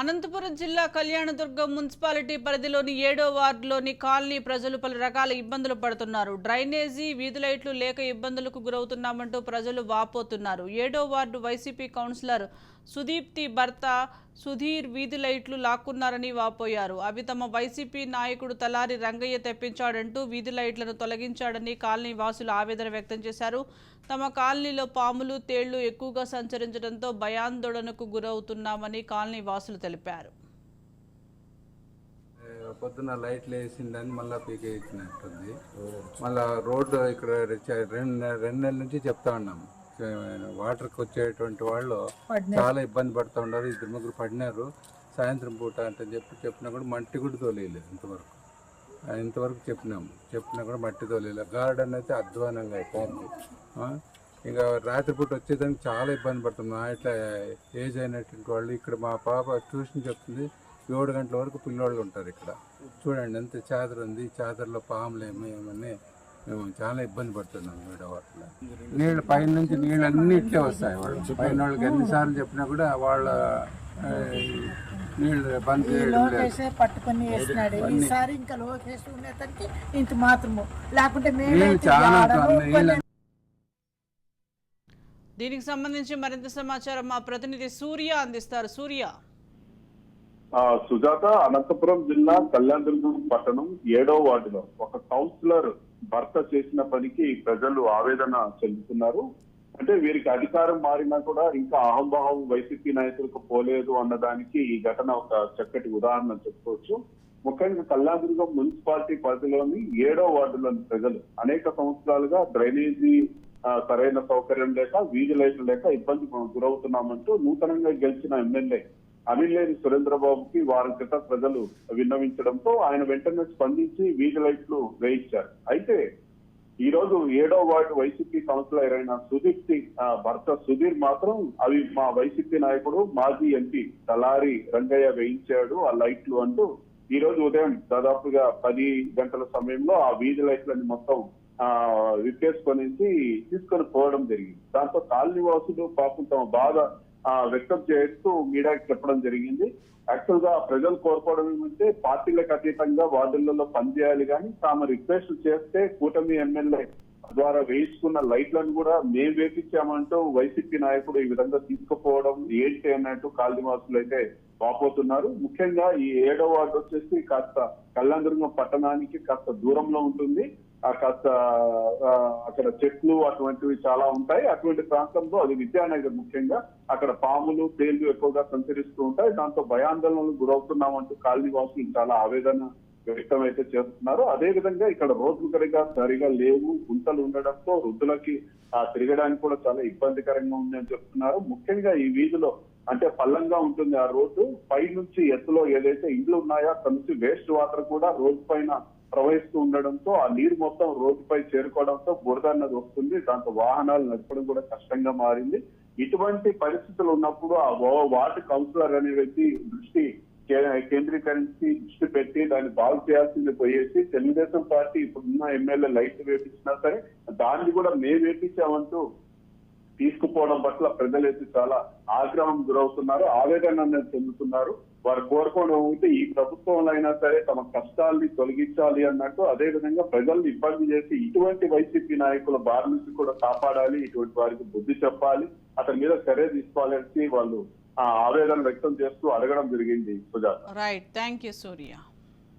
అనంతపురం జిల్లా కళ్యాణదుర్గం మున్సిపాలిటీ పరిధిలోని ఏడో వార్డులోని కాలనీ ప్రజలు పలు రకాల ఇబ్బందులు పడుతున్నారు. డ్రైనేజీ వీధి లైట్లు లేక ఇబ్బందులకు గురవుతున్నామంటూ ప్రజలు వాపోతున్నారు. ఏడో వార్డు వైసీపీ కౌన్సిలర్ సుదీప్తి భర్త సుధీర్ వీధి లైట్లు లాక్కున్నారని వాపోయారు. అవి తమ వైసీపీ నాయకుడు తలారి రంగయ్య తెప్పించాడంటూ వీధి లైట్లను తొలగించాడని కాలనీ వాసులు ఆవేదన వ్యక్తం చేశారు. తమ కాలనీలో పాములు తేళ్ళు ఎక్కువగా సంచరించడంతో భయాందోళనకు గురవుతున్నామని కాలనీ వాసులు తెలిపారు. పొద్దున లైట్లు వేసిందని మళ్ళీ పీకే ఇచ్చినట్టుంది. రోడ్డు ఇక్కడ రెండు రెండు నెలల నుంచి చెప్తా ఉన్నాము. వాటర్కి వచ్చేటువంటి వాళ్ళు చాలా ఇబ్బంది పడుతూ ఉన్నారు. ఇద్దరు ముగ్గురు పడినారు. సాయంత్రం పూట అంటే చెప్పి చెప్పినా కూడా మట్టి కూడా తోలేయలేదు ఇంతవరకు. ఇంతవరకు చెప్పినాము చెప్పినా కూడా మట్టి తోలేయలేదు. గార్డెన్ అయితే అధ్వానంగా అయిపోయింది. ఇంకా రాత్రిపూట వచ్చేదానికి చాలా ఇబ్బంది పడుతున్నాం ఇట్లా ఏజ్ అయినటువంటి వాళ్ళు ఇక్కడ మా పాప ట్యూషన్ చెప్తుంది. ఏడు గంటల వరకు పిల్లోళ్ళు ఉంటారు ఇక్కడ. చూడండి ఎంత చాదర ఉంది. చాదరలో పాములు ఏమి ఏమని మేము చాలా ఇబ్బంది పడుతున్నాం వీడ వాటిలో. నీళ్ళు పైన నుంచి నీళ్ళు అన్ని ఇట్లే వస్తాయి వాళ్ళు. పైన వాళ్ళకి ఎన్నిసార్లు చెప్పినా కూడా వాళ్ళ నీళ్ళు బంద్ చేయడం లేదు. లోకేషే పట్టుకొని వేసినాడు ఈసారి ఇంకా లోకేష్ ఉండేసరికి ఇంత మాత్రము. లేకుంటే నీళ్ళు మేమైతే చాలా ఆడము, నీళ్ళు దీనికి సంబంధించి మరింత సమాచారం మా ప్రతినిధి సూర్య అందిస్తారు. సూర్య. సుజాత అనంతపురం జిల్లా కళ్యాణదుర్గం పట్టణం ఏడో వార్డులో ఒక కౌన్సిలర్ భర్త చేసిన పనికి ప్రజలు ఆవేదన చెందుతున్నారు. అంటే వీరికి అధికారం మారినా కూడా ఇంకా అహంభావం వైసీపీ నాయకులకు పోలేదు అన్నదానికి ఈ ఘటన ఒక చక్కటి ఉదాహరణ చెప్పుకోవచ్చు. ముఖ్యంగా కళ్యాణదుర్గం మున్సిపాలిటీ పరిధిలోని ఏడో వార్డులోని ప్రజలు అనేక సంవత్సరాలుగా డ్రైనేజీ సరైన సౌకర్యం లేక వీధి లైట్లు లేక ఇబ్బంది గురవుతున్నామంటూ నూతనంగా గెలిచిన ఎమ్మెల్యే అమిలేని సురేంద్రబాబుకి వారం క్రితం ప్రజలు విన్నవించడంతో ఆయన వెంటనే స్పందించి వీధి లైట్లు వేయించారు. అయితే ఈ రోజు ఏడో వార్డు వైసీపీ కౌన్సిలర్ అయిన సుదీప్తి సింగ్ భర్త సుధీర్ మాత్రం అవి మా వైసీపీ నాయకుడు మాజీ ఎంపీ తలారి రంగయ్య వేయించాడు ఆ లైట్లు అంటూ ఈ రోజు ఉదయం దాదాపుగా పది గంటల సమయంలో ఆ వీధి లైట్లని మొత్తం ఆ విప్పేసుకొనేసి తీసుకొని పోవడం జరిగింది. దాంతో కాలనీ వాసులు పాపం తమ బాధ వ్యక్తం చేస్తూ మీడియాకి చెప్పడం జరిగింది. యాక్చువల్గా ప్రజలు కోరుకోవడం ఏమంటే పార్టీలకు అతీతంగా వార్డులలో పనిచేయాలి కానీ తాము రిక్వెస్ట్ చేస్తే కూటమి ఎమ్మెల్యే ద్వారా వేయించుకున్న లైట్లను కూడా మేము వేపించామంటూ వైసీపీ నాయకుడు ఈ విధంగా తీసుకుపోవడం ఏంటి అన్నట్టు కాళీవాసులు అయితే వాపోతున్నారు. ముఖ్యంగా ఈ ఏడో వార్డు వచ్చేసి కాస్త కళ్యాణదుర్గం పట్టణానికి కాస్త దూరంలో ఉంటుంది. కాస్త అక్కడ చెట్లు అటువంటివి చాలా ఉంటాయి. అటువంటి ప్రాంతంలో అది విద్యానగర్ ముఖ్యంగా అక్కడ పాములు తేళ్ళు ఎక్కువగా సంచరిస్తూ ఉంటాయి. దాంతో భయాందోళనలు గురవుతున్నామంటూ కాలనీ వాసులు చాలా ఆవేదన వ్యక్తం అయితే చేస్తున్నారు. అదే విధంగా ఇక్కడ రోడ్లు సరిగా సరిగా లేవు గుంతలు ఉండడంతో వృద్ధులకి ఆ తిరగడానికి కూడా చాలా ఇబ్బందికరంగా ఉందని చెప్తున్నారు. ముఖ్యంగా ఈ వీధిలో అంటే పల్లంగా ఉంటుంది ఆ రోడ్డు. పై నుంచి ఎత్తులో ఏదైతే ఇండ్లు ఉన్నాయో అక్కడ నుంచి వేస్ట్ వాటర్ కూడా రోడ్డు పైన ప్రవహిస్తూ ఉండడంతో ఆ నీరు మొత్తం రోడ్డుపై చేరుకోవడంతో బురద అన్నది వస్తుంది. దాంతో వాహనాలు నడపడం కూడా కష్టంగా మారింది. ఇటువంటి పరిస్థితులు ఉన్నప్పుడు ఆ వార్డు కౌన్సిలర్ అనే వ్యక్తి దృష్టి కే- కేంద్రీకరించి దృష్టి పెట్టి దాన్ని బాగు చేయాల్సింది పోయేసి తెలుగుదేశం పార్టీ ఇప్పుడున్న ఎమ్మెల్యే లైట్ వేపించినా సరే దాన్ని కూడా మేము వేపించామంటూ తీసుకుపోవడం పట్ల ప్రజలైతే చాలా ఆగ్రహం గురవుతున్నారు ఆవేదన చెందుతున్నారు వారు కోరుకోవడం అయితే ఈ ప్రభుత్వంలో అయినా సరే తమ కష్టాల్ని తొలగించాలి అన్నట్టు అదే విధంగా ప్రజల్ని ఇబ్బంది చేసి ఇటువంటి వైసీపీ నాయకుల బారి నుంచి కూడా కాపాడాలి ఇటువంటి వారికి బుద్ధి చెప్పాలి అతని మీద చర్య తీసుకోవాలని వాళ్ళు ఆ ఆవేదన వ్యక్తం చేస్తూ అడగడం జరిగింది Sujatha. Right thank you Surya